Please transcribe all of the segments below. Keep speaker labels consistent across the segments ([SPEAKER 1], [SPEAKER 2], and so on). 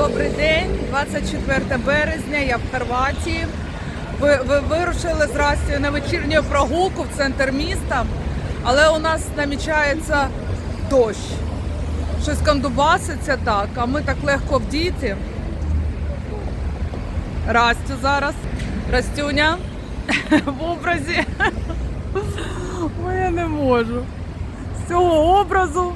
[SPEAKER 1] Добрий день, 24 березня, я в Хорватії. Ви, ви вирушили з Растю на вечірню прогулку в центр міста, але у нас намічається дощ. Щось кондубаситься так, а ми так легко вдіти. Растю зараз. Растюня в образі. Ой, я не можу. З цього образу.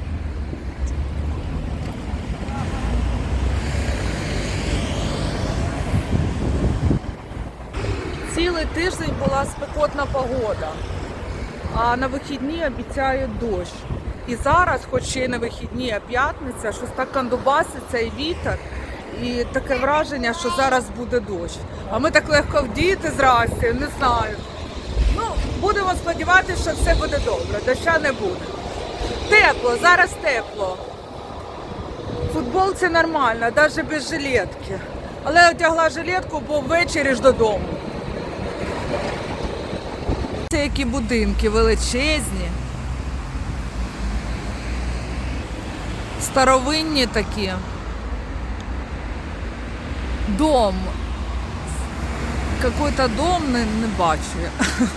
[SPEAKER 1] Цілий тиждень була спекотна погода, а на вихідні обіцяють дощ. І зараз, хоч й не вихідні, а п'ятниця, щось так кандубаситься і вітер, і таке враження, що зараз буде дощ. А ми так легко вдіти зрасті, не знаю. Ну, будемо сподіватися, що все буде добре, доща не буде. Тепло, зараз тепло. Футбол це нормально, навіть без жилетки. Але я одягла жилетку, бо ввечері ж додому. Це які будинки величезні. Старовинні такі. Дом. Какой-то дом не, не бачу.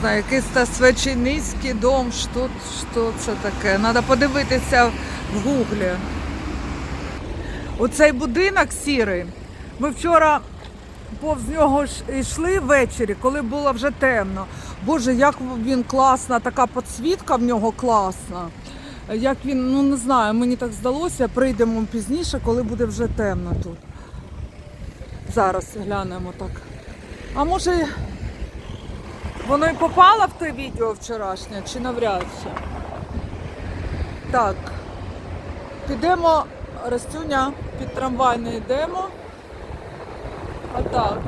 [SPEAKER 1] Знаю, якийсь та свяченицький дом, що, що це таке. Треба подивитися в гуглі. Оцей будинок сірий. Ми вчора повз нього ж йшли ввечері, коли було вже темно. Боже, як він класна, така підсвітка в нього класна. Як він, ну не знаю, мені так здалося, прийдемо пізніше, коли буде вже темно тут. Зараз глянемо так. А може воно і попало в те відео вчорашнє, чи навряд чи? Так. Підемо, Растюня, під трамвай не йдемо. А так.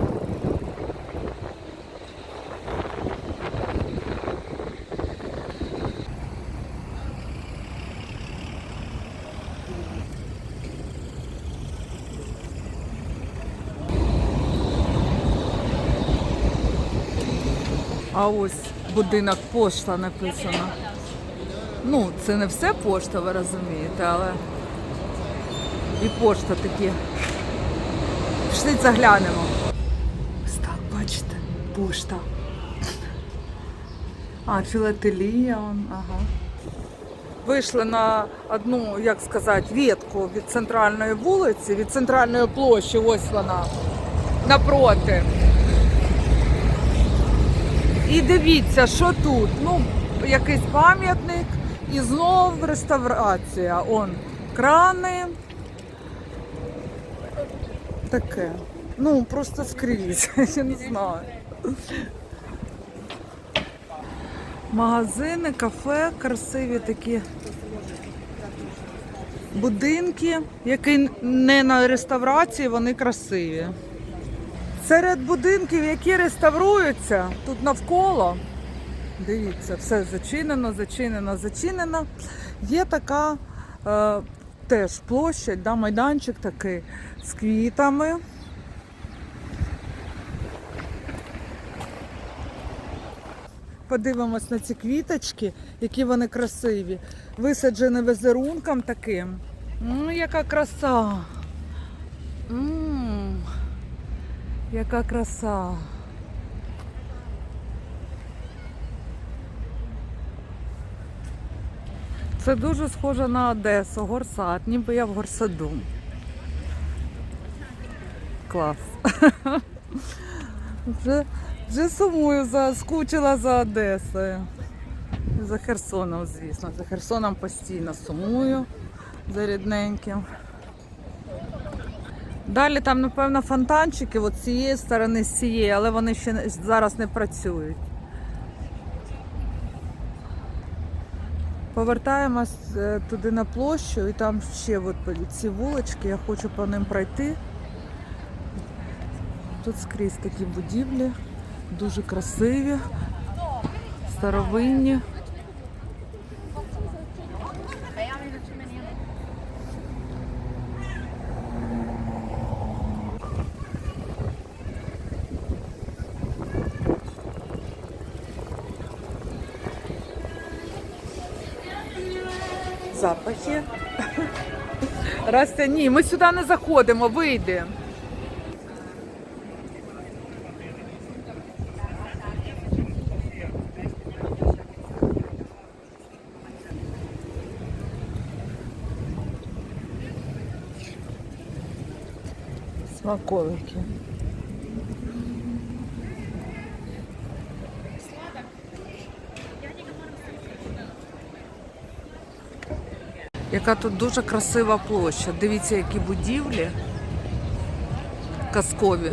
[SPEAKER 1] А ось будинок пошта написано. Ну, це не все пошта, ви розумієте, але і пошта такі. Пішли заглянемо. Ось так, бачите, пошта. А, філателія, ага. Вийшли на одну, як сказати, ветку від центральної вулиці, від центральної площі, ось вона, напроти. І дивіться, що тут. Ну, якийсь пам'ятник і знов реставрація. Он крани. Таке. Ну, просто скрізь, я не знаю. Магазини, кафе, красиві такі будинки, які не на реставрації, вони красиві. Серед будинків, які реставруються, тут навколо, дивіться, все зачинено, зачинено, зачинено. Є така е, теж площадь, да, майданчик такий з квітами. Подивимось на ці квіточки, які вони красиві. Висаджені візерунком таким. Ну, яка краса. М, яка краса. Це дуже схоже на Одесу, горсад, ніби я в горсаду. Клас. Вже, вже сумую, за, скучила за Одесою. За Херсоном, звісно. За Херсоном постійно сумую за рідненьким. Далі там, напевно, фонтанчики от з цієї сторони, з цієї, але вони ще зараз не працюють. Повертаємось е, туди на площу і там ще от ці вулички, я хочу по ним пройти. Тут скрізь такі будівлі, дуже красиві, старовинні. Запахи. Растя, ні, ми сюди не заходимо, вийди. Смаколики. Яка тут дуже красива площа. Дивіться, які будівлі казкові.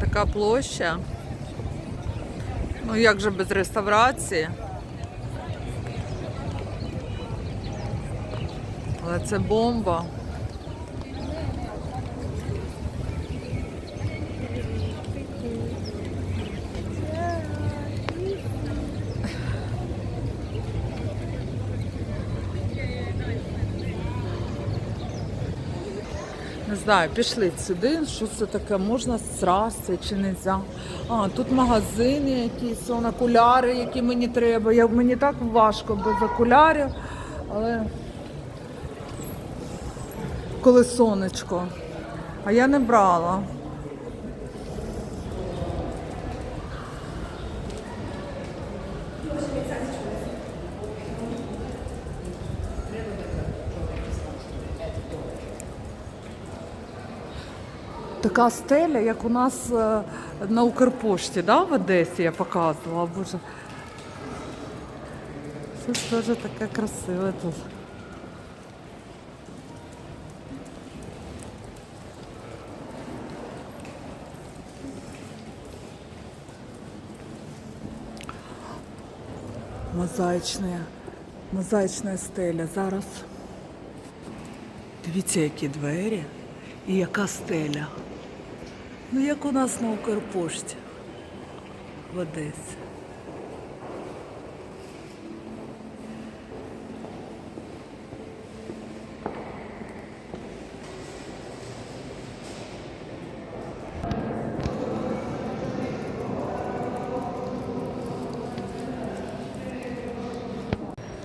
[SPEAKER 1] Така площа. Ну як же без реставрації? Але це бомба. Знаю, пішли сюди. Що це таке? Можна страсти чи не можна? А, тут магазини якісь, он окуляри, які мені треба. Я, мені так важко без окулярів, але коли сонечко. А я не брала. Така стеля, як у нас е, на Укрпошті, да, в Одесі я показувала. Боже. Щось теж таке красиве тут. Мозаїчна, мозаїчна стеля. Зараз. Дивіться, які двері і яка стеля. Ну, як у нас на Укрпошті в Одесі.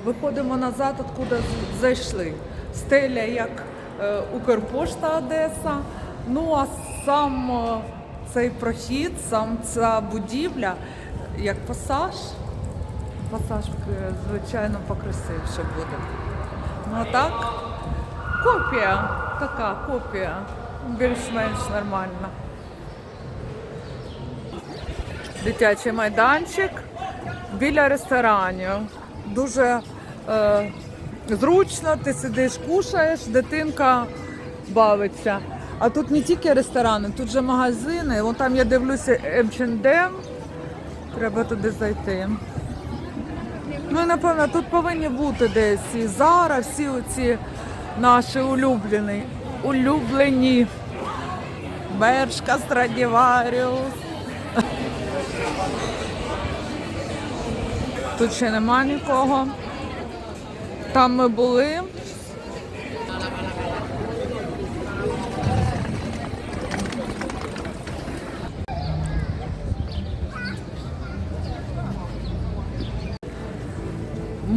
[SPEAKER 1] Виходимо назад, откуда зайшли. Стеля як е, Укрпошта Одеса. Ну а сам е, цей прохід, сам ця будівля, як пасаж. Пасаж, е, звичайно, покрасивше буде. Ну а так, копія, така копія, більш-менш нормальна. Дитячий майданчик біля ресторанів. Дуже е, зручно, ти сидиш, кушаєш, дитинка бавиться. А тут не тільки ресторани, тут же магазини. Вон там я дивлюся H&M, треба туди зайти. Ну напевно тут повинні бути десь і Зара, всі оці наші улюблені, улюблені. Бершка, Страдіваріус. Тут ще нема нікого. Там ми були.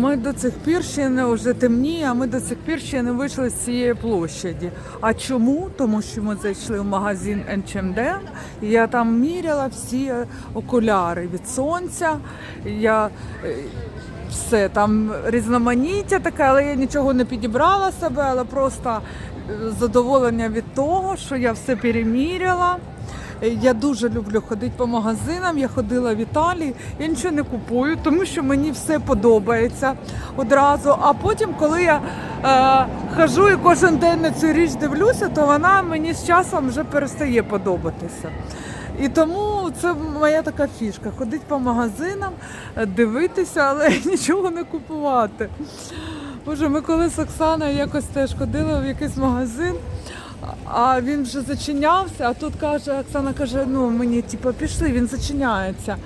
[SPEAKER 1] Ми до цих пір ще не вже темніє, а ми до цих пір ще не вийшли з цієї площаді. А чому? Тому що ми зайшли в магазин H&M, і я там міряла всі окуляри від сонця. Я е, все там різноманіття таке, але я нічого не підібрала себе, але просто е, задоволення від того, що я все переміряла. Е, Я дуже люблю ходити по магазинам. Я ходила в Італії, я нічого не купую, тому що мені все подобається одразу. А потім, коли я е, хожу і кожен день на цю річ дивлюся, то вона мені з часом вже перестає подобатися. І тому це моя така фішка ходити по магазинам, е, дивитися, але нічого не купувати. Боже, ми коли з Оксаною якось теж ходили в якийсь магазин, а він вже зачинявся, а тут каже, Оксана каже, ну мені типу, пішли, він зачиняється.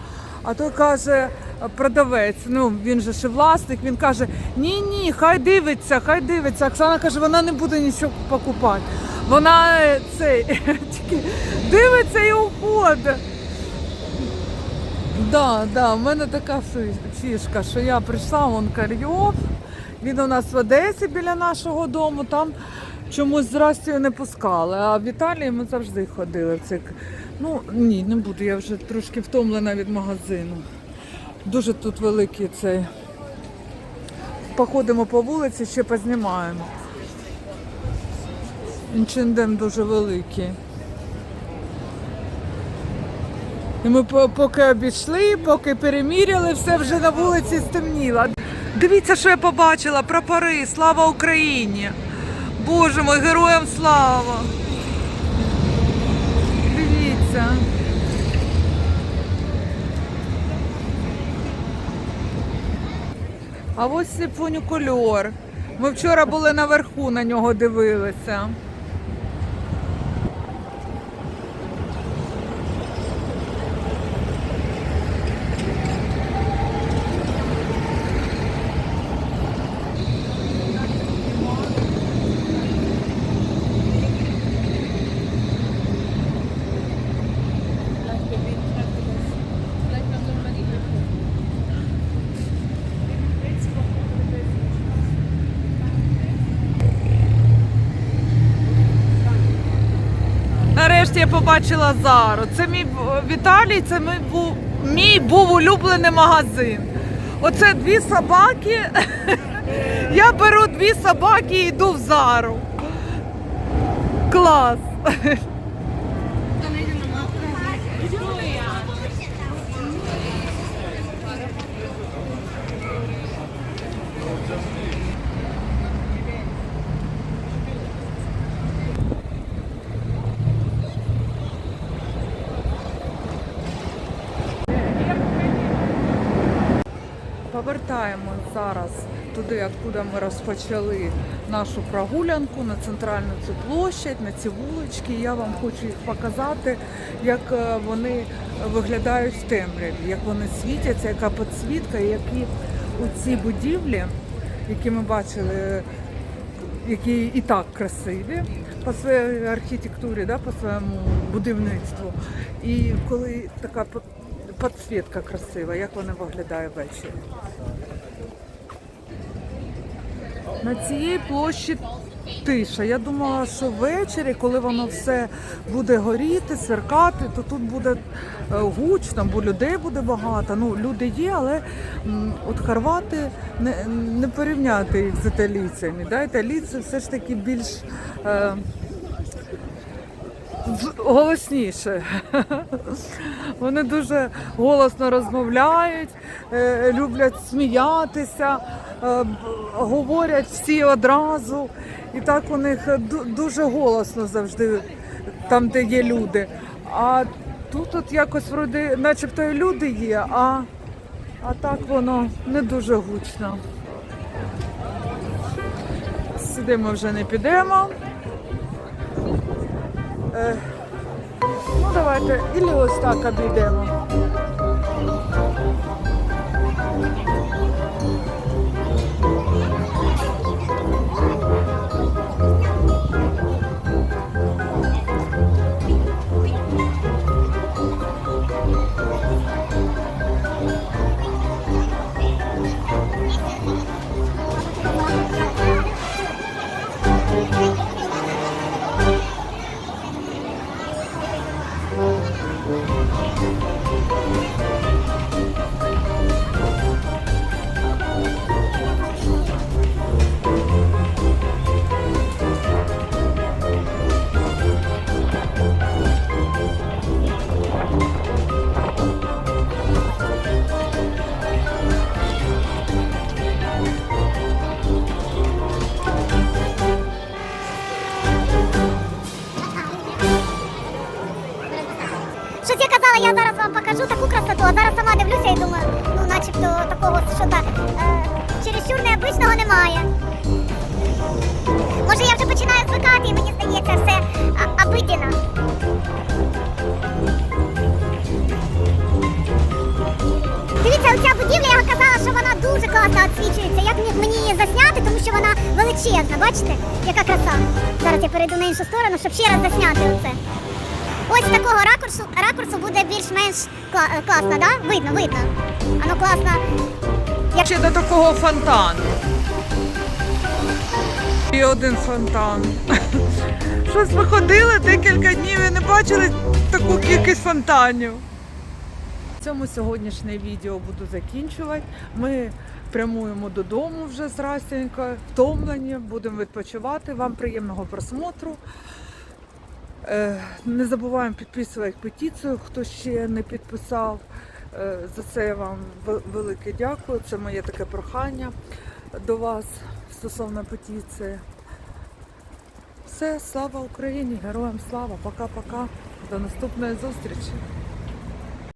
[SPEAKER 1] А той каже продавець, ну він же ще власник, він каже, ні, ні, хай дивиться, хай дивиться. Оксана каже, вона не буде нічого покупати. Вона е, цей тільки дивиться і уходить. Да, да, в мене така фішка, що я прийшла, вон Карйов, Він у нас в Одесі біля нашого дому. Там чомусь з не пускали. А в Італії ми завжди ходили в к- Ну ні, не буду. Я вже трошки втомлена від магазину. Дуже тут великий цей. Походимо по вулиці, ще познімаємо. Інчендем дуже великий. І ми поки обійшли, поки переміряли, все вже на вулиці стемніло. Дивіться, що я побачила. Прапори. Слава Україні! Боже мой, героям слава! Дивіться. А ось і кольор. Ми вчора були наверху, на нього дивилися. Нарешті я побачила Зару. Це мій в Італії, це мій був, мій був улюблений магазин. Оце дві собаки. Я беру дві собаки і йду в Зару. Клас. Повертаємо зараз туди, откуда ми розпочали нашу прогулянку на центральну цю площадь, на ці вулички. Я вам хочу їх показати, як е, вони виглядають в темряві, як вони світяться, яка підсвітка, які у ці будівлі, які ми бачили, які і так красиві по своїй архітектурі, да, по своєму будівництву. І коли така підсвітка красива, як вона виглядає ввечері. На цій площі тиша. Я думала, що ввечері, коли воно все буде горіти, сверкати, то тут буде е, гучно, бо людей буде багато. Ну, люди є, але от хорвати не, не порівняти їх з італійцями. Да? Італійці все ж таки більш. Е, голосніше. Вони дуже голосно розмовляють, е, люблять сміятися, говорять всі одразу. І так у них дуже голосно завжди там, де є люди. А тут от якось вроде, начебто і люди є, а, а так воно не дуже гучно. Сюди ми вже не підемо. Е, ну давайте, і ось так обійдемо.
[SPEAKER 2] Дивіться, оця будівля, я казала, що вона дуже класно освічується. Як мені- її засняти, тому що вона величезна, бачите, яка краса. Зараз я перейду на іншу сторону, щоб ще раз засняти оце. Ось з такого ракурсу, ракурсу буде більш-менш кла- е, класно, да? Видно, видно. Воно класно. Як...
[SPEAKER 1] Ще до такого фонтану. І один фонтан. Щось ми ходили декілька днів і не бачили таку кількість фонтанів. Цьому сьогоднішнє відео буду закінчувати. Ми прямуємо додому вже зрастенько, втомлені, будемо відпочивати. Вам приємного просмотру. Е, Не забуваємо підписувати петицію, хто ще не підписав. Е, За це я вам велике дякую. Це моє таке прохання до вас стосовно петиції. Все, слава Україні, героям слава, пока-пока. До наступної зустрічі.